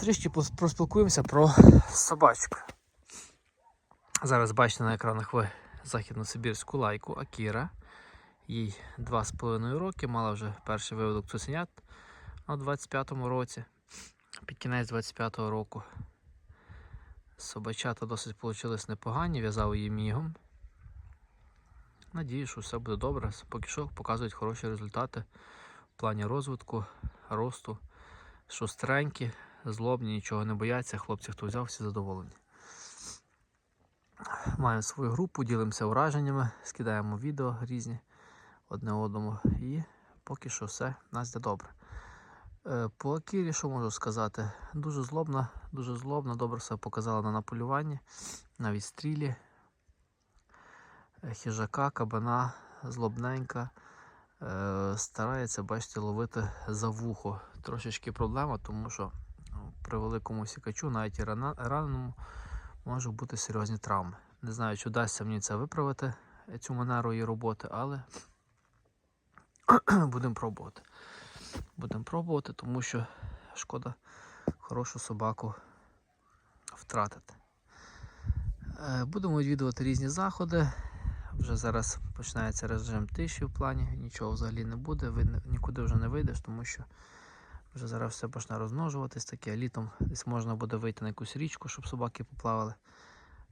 трішки пос- проспілкуємося про собачку. Зараз бачите на екранах ви західносибірську лайку Акіра. Їй 2,5 роки, мала вже перший виводок цуценят у 25-му році, під кінець 25-го року. Собачата досить вийшли непогані, в'язав її мігом. Надію, що все буде добре. Поки що показують хороші результати в плані розвитку, росту. Шустренькі, злобні, нічого не бояться. Хлопці, хто взяв, всі задоволені. Маємо свою групу, ділимося враженнями, скидаємо відео різні одне одному. І поки що все нас йде добре. Е, По Акірі, що можу сказати? Дуже злобна, дуже злобна, добре себе показала на наполюванні, на відстрілі. Е, Хижака, кабана, злобненька. Е, Старається, бачите, ловити за вухо. Трошечки проблема, тому що при великому сікачу, навіть і раненому, можуть бути серйозні травми. Не знаю, чи вдасться мені це виправити, е, цю манеру її роботи, але будемо пробувати. Будемо пробувати, тому що шкода хорошу собаку втратити. Е, Будемо відвідувати різні заходи. Вже зараз починається режим тиші в плані, нічого взагалі не буде, нікуди вже не вийдеш, тому що вже зараз все почне розмножуватись таке, літом десь можна буде вийти на якусь річку, щоб собаки поплавали.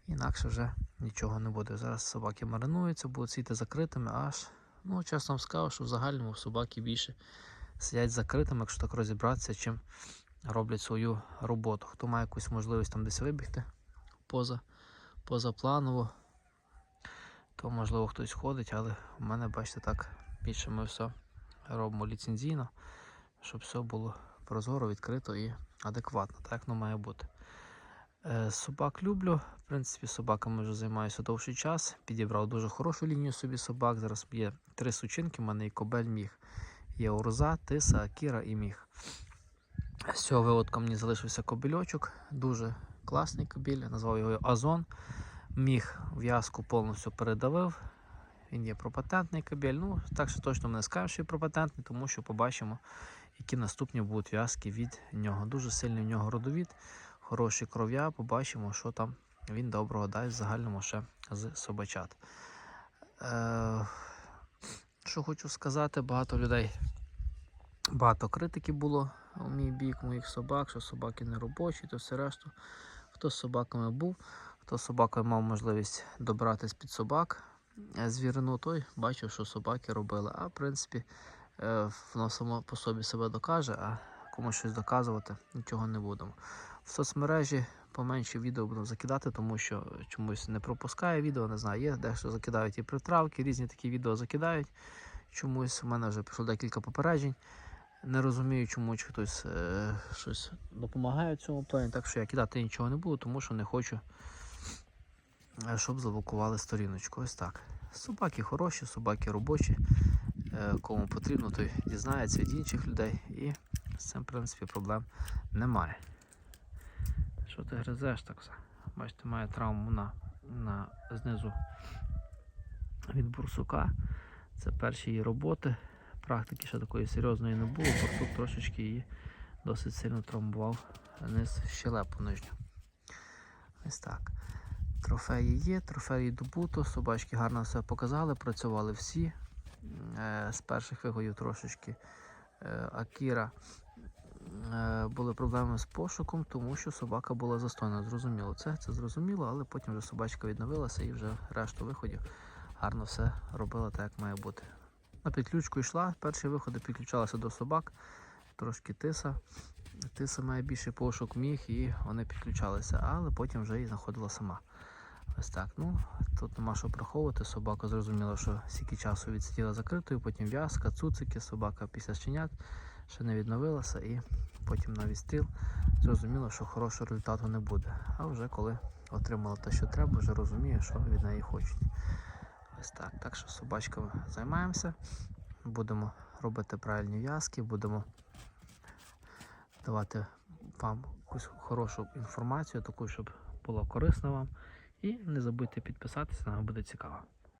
Інакше вже нічого не буде. Зараз собаки маринуються, будуть сіти закритими, аж, ну, чесно вам скажу, що в загальному собаки більше сидять закритими, якщо так розібратися, чим роблять свою роботу. Хто має якусь можливість там десь вибігти поза, позапланово, то можливо хтось ходить, але в мене, бачите, так більше ми все робимо ліцензійно, щоб все було прозоро, відкрито і адекватно, так воно має бути. Е, Собак люблю. В принципі, собаками вже займаюся довший час. Підібрав дуже хорошу лінію собі собак. Зараз є три сучинки, в мене і кобель міг. Є Урза, Тиса, Акіра і міг. З цього виводка мені залишився кобельочок. Дуже класний кобіль. Назвав його Азон. Міг в'язку повністю передавив. Він є пропатентний кабель. Ну, так що точно не скажу, що є пропатентний, тому що побачимо, які наступні будуть в'язки від нього. Дуже сильний в нього родовід, хороші кров'я. Побачимо, що там він доброго дасть в загальному ще з собачат. Е, що хочу сказати, багато людей, багато критики було у мій бік, моїх собак, що собаки не робочі, то все решту. Хто з собаками був, хто з собакою мав можливість добратись під собак е, звірину, той бачив, що собаки робили. А в принципі, воно само по собі себе докаже, а комусь щось доказувати нічого не будемо. В соцмережі поменше відео будемо закидати, тому що чомусь не пропускає відео, не знаю, є дещо закидають і притравки, різні такі відео закидають. Чомусь у мене вже пішло декілька попереджень. Не розумію, чому чи хтось е, щось допомагає в цьому плані, так що я кидати нічого не буду, тому що не хочу, е, щоб заблокували сторіночку. Ось так. Собаки хороші, собаки робочі. Е, кому потрібно, той дізнається від інших людей і з цим, в принципі, проблем немає. Що ти гризеш так все? Бачите, має травму на, на знизу від бурсука. Це перші її роботи. Практики ще такої серйозної не було, борсук трошечки її досить сильно травмував низ щелепу нижню. Ось так. Трофеї є, трофеї добуто, собачки гарно все показали, працювали всі. Е, з перших вигоїв трошечки е, Акіра е, були проблеми з пошуком, тому що собака була застойна. Зрозуміло, це, це зрозуміло, але потім вже собачка відновилася і вже решту виходів гарно все робила так, як має бути. На підключку йшла, перші виходи підключалися до собак, трошки тиса. Тиса має більший пошук міг і вони підключалися, але потім вже і знаходила сама. Ось так. Ну, тут нема що приховувати. Собака зрозуміла, що стільки часу відсиділа закритою, потім в'язка, цуцики, собака після щенят ще не відновилася і потім на відстріл зрозуміло, що хорошого результату не буде. А вже коли отримала те, що треба, вже розуміє, що від неї хочуть. Ось так. Так що собачками займаємося. Будемо робити правильні в'язки, будемо давати вам якусь хорошу інформацію, таку, щоб була корисна вам. І не забудьте підписатися, нам буде цікаво.